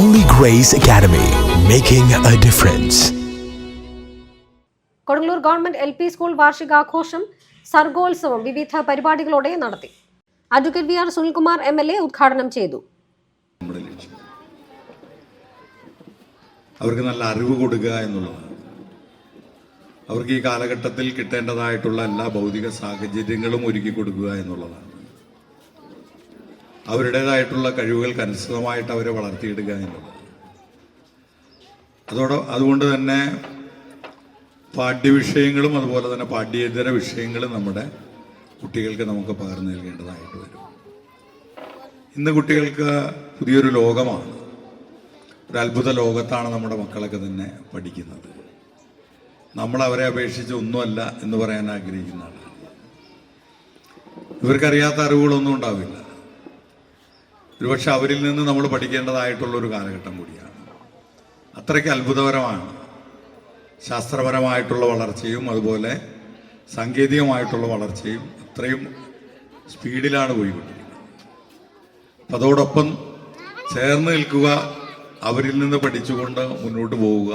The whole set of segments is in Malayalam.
Holy Grace Academy, making a difference. Kodungallur government L P school വാർഷികാഘോഷം സർഗോത്സവം വിവിധ പരിപാടികളോടെ നടത്തി. Advocate V R Sunilkumar M L A ഉദ്ഘാടനം ചെയ്തു. അവർക്ക് നല്ല അറിവ് കൊടുക്കുക എന്നുള്ളതാണ്. അവർക്ക് ഈ കാലഘട്ടത്തിൽ കിട്ടേണ്ടതായിട്ടുള്ള എല്ലാ ഭൗതിക സാഹചര്യങ്ങളും ഒരുക്കി കൊടുക്കുക എന്നുള്ളതാണ്. അവരുടേതായിട്ടുള്ള കഴിവുകൾക്ക് അനുസൃതമായിട്ട് അവരെ വളർത്തിയെടുക്കുക എന്നുള്ളതാണ് അതോടെ അതുകൊണ്ട് തന്നെ പാഠ്യവിഷയങ്ങളും അതുപോലെ തന്നെ പാഠ്യേതര വിഷയങ്ങളും നമ്മുടെ കുട്ടികൾക്ക് നമുക്ക് പകർന്നു നൽകേണ്ടതായിട്ട് വരും. ഇന്ന് കുട്ടികൾക്ക് പുതിയൊരു ലോകമാണ്. ഒരു അത്ഭുത ലോകത്താണ് നമ്മുടെ മക്കളൊക്കെ തന്നെ പഠിക്കുന്നത്. നമ്മൾ അവരെ അപേക്ഷിച്ച് ഒന്നുമല്ല എന്ന് പറയാൻ ആഗ്രഹിക്കുന്ന ആളാണ്. ഇവർക്കറിയാത്ത അറിവുകളൊന്നും ഉണ്ടാവില്ല. ഒരുപക്ഷെ അവരിൽ നിന്ന് നമ്മൾ പഠിക്കേണ്ടതായിട്ടുള്ള ഒരു കാലഘട്ടം കൂടിയാണ്. അത്രയ്ക്ക് അത്ഭുതപരമാണ് ശാസ്ത്രപരമായിട്ടുള്ള വളർച്ചയും അതുപോലെ സാങ്കേതികമായിട്ടുള്ള വളർച്ചയും അത്രയും സ്പീഡിലാണ് പോയിക്കൊണ്ടിരിക്കുന്നത്. അപ്പം അതോടൊപ്പം ചേർന്ന് നിൽക്കുക അവരിൽ നിന്ന് പഠിച്ചുകൊണ്ട് മുന്നോട്ട് പോവുക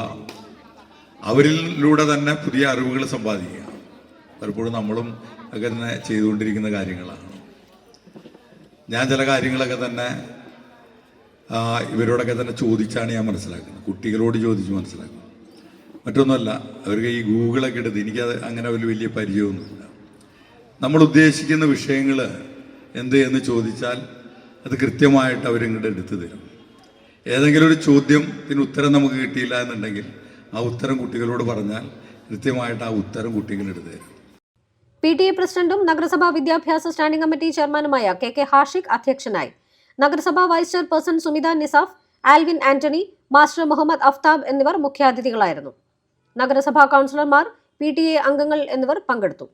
അവരിലൂടെ തന്നെ പുതിയ അറിവുകൾ സമ്പാദിക്കുക. പലപ്പോഴും നമ്മളും ഒക്കെ തന്നെ ചെയ്തുകൊണ്ടിരിക്കുന്ന കാര്യങ്ങളാണ്. ഞാൻ ചില കാര്യങ്ങളൊക്കെ തന്നെ ഇവരോടൊക്കെ തന്നെ ചോദിച്ചാണ് ഞാൻ മനസ്സിലാക്കുന്നത്. കുട്ടികളോട് ചോദിച്ച് മനസ്സിലാക്കുന്നത്. മറ്റൊന്നുമല്ല അവർക്ക് ഈ ഗൂഗിളൊക്കെ എടുത്ത് എനിക്കത് അങ്ങനെ ഒരു വലിയ പരിചയമൊന്നുമില്ല. നമ്മൾ ഉദ്ദേശിക്കുന്ന വിഷയങ്ങൾ എന്ത് എന്ന് ചോദിച്ചാൽ അത് കൃത്യമായിട്ട് അവരിങ്ങോട്ട് എടുത്തു തരും. ഏതെങ്കിലും ഒരു ചോദ്യത്തിന് ഉത്തരം നമുക്ക് കിട്ടിയില്ല എന്നുണ്ടെങ്കിൽ ആ ഉത്തരം കുട്ടികളോട് പറഞ്ഞാൽ കൃത്യമായിട്ട് ആ ഉത്തരം കുട്ടികൾ എടുത്തു തരും. പി ടി എ പ്രസിഡന്റും നഗരസഭാ വിദ്യാഭ്യാസ സ്റ്റാൻഡിംഗ് കമ്മിറ്റി ചെയർമാനുമായ കെ കെ ഹാഷിഖ് അധ്യക്ഷനായി. നഗരസഭാ vice chairperson Sumitha Nisaf Alvin Antony master Muhammad Aftab എന്നിവർ മുഖ്യാതിഥികളായിരുന്നു. നഗരസഭാ കൗൺസിലർമാർ പി ടി എ അംഗങ്ങൾ എന്നിവർ പങ്കെടുത്തു.